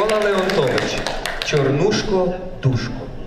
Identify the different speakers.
Speaker 1: Микола Леонтович, Чорнушко Душко.